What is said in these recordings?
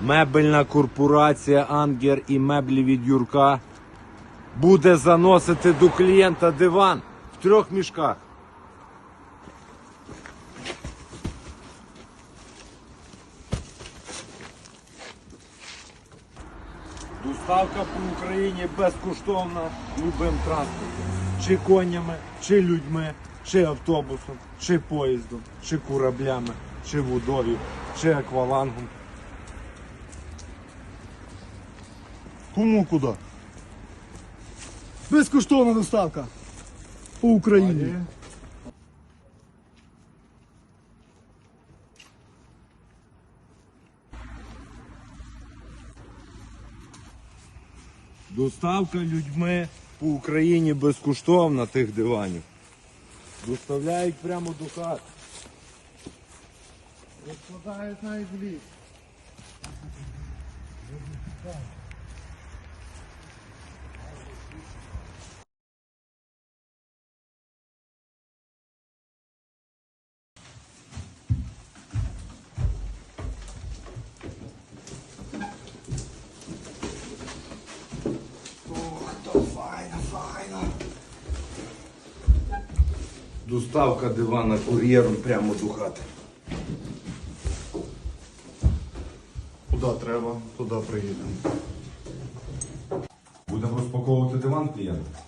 Мебельна корпорація Ангер і меблі від Юрка буде заносити до клієнта диван в трьох мішках. Доставка по Україні безкоштовна любим транспортом. Чи конями, чи людьми, чи автобусом, чи поїздом, чи кораблями, чи водою, чи аквалангом. Кому куди? Безкоштовна доставка по Україні. Доставка людьми по Україні безкоштовна тих диванів. Доставляють прямо до хати. Розкладають навіть в Доставка дивана кур'єром прямо до хати. Куди треба, туди приїдемо. Будемо розпаковувати диван клієнта.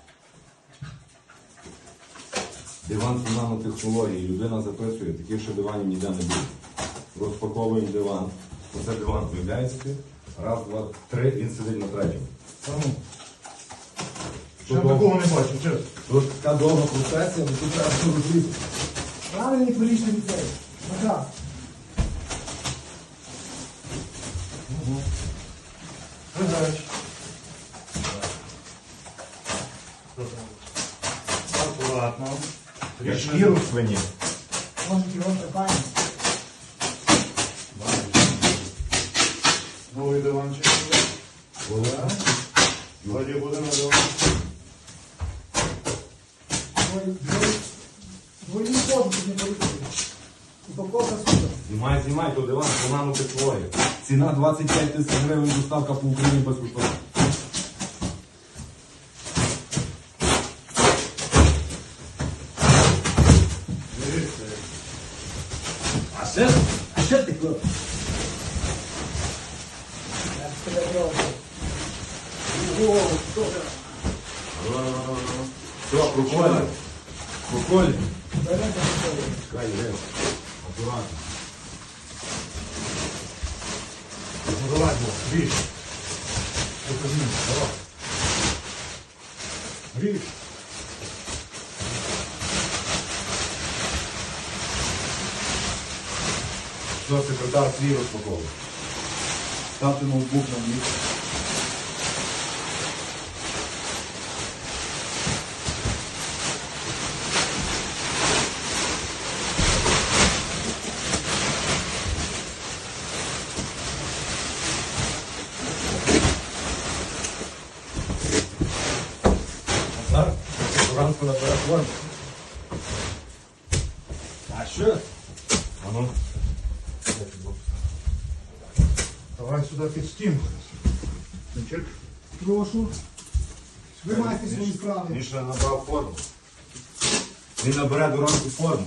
Диван це нанотехнології. Людина записує, таких ще диванів ніде не буде. Розпаковуємо диван. Оце диван з'являється. Раз, два, три, він сидить на третьому. Я такого не бачу, чесно. Тут така довга процесія, але тут треба все розрізати. Правильний полічний ліцей. Ага. Задач. Аккуратно. Я шкіру свині. Може кілометр пані. Новий диванчик. Вроді буде на диван. Двойні не полетіли. Упаковка супер. Знімай, знімай, то диван, то нанотехнологія. Ціна 25 тисяч гривень, доставка по Україні безкоштовно. А ще, а ще ти хлоп? Я з тебе брав. Все. Беремо такого. Чекай, Ірина. Акуратно. Давай, бо, ріж. Покажи, давай. Ріж. Все, секретар свій розпаковує. Ставте ноутбук на місце. Ранку набере форму. А що? А ну. Давай сюди під стінку. Прошу. Виймайте свої справи. Ще набрав форму. Він набере до ранку форму.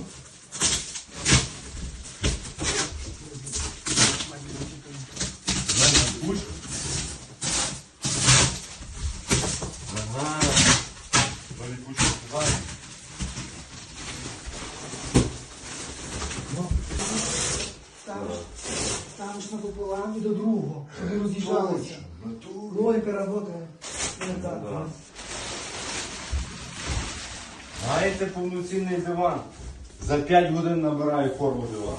Пополам і до другого, щоб не роз'їжджалися. Логіка працює. Не так. Да. Маєте повноцінний диван. За 5 годин набираю форму диван.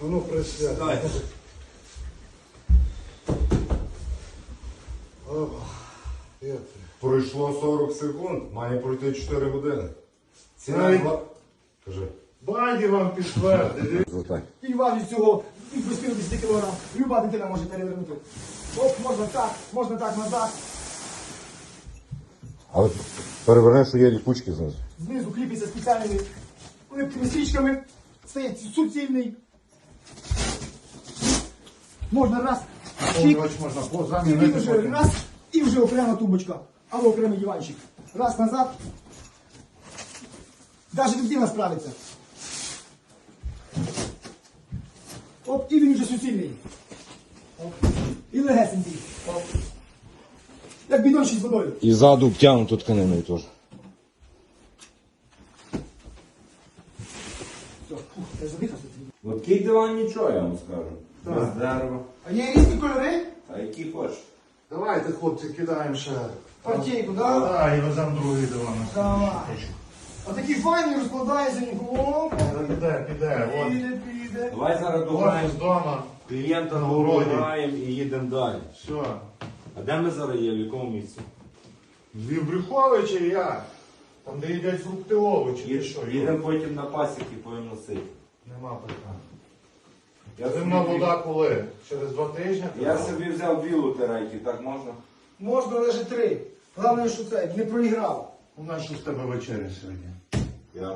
Воно ти. Пройшло 40 секунд, має пройти 4 години. Ціна Ай. два. Кажи. Байді вам підтвердить. Золотай. І важить цього від 80 кг. Люба дитина може перевернути. Оп, можна так, можна так назад. Але перевернеш, що є ліпучки знизу. Знизу кліпиться спеціальними липкими стрічками. стає суцільний. Можна раз, чик, можна і він вже потім. раз, і вже окрема тумбочка, або окремий диванчик. Раз назад. Навіть дитина справиться. Оп, і він вже суцільний. Оп. І легесенький. Оп. Як бідончик з водою. І ззаду обтягнуто тканиною теж. Все, фух, я задихався. Такий диван нічого, я вам скажу. Без дерева. А є різні кольори? А які хочеш. Давайте, хлопці, кидаємо ще. Партійку, да? Так, і веземо другий диван. Давай. А такі файні розкладаються, ніхто. Піде, піде. От. Піде, піде. Давай зараз дограємо вдома. клієнта На городі. дограємо і їдемо далі. Все. А де ми зараз є? В якому місці? Дві Брюховичі і я. Там, де їдять фрукти овочі. Ти що? Юр? Їдемо потім на пасіки повиносити. Нема питань. Я Зимна собі, вода коли? Через два тижні? я собі взяв дві лотерейки, так можна? Можна лише три. Головне, що це не проіграв. У нас що з тебе вечеря сьогодні? Я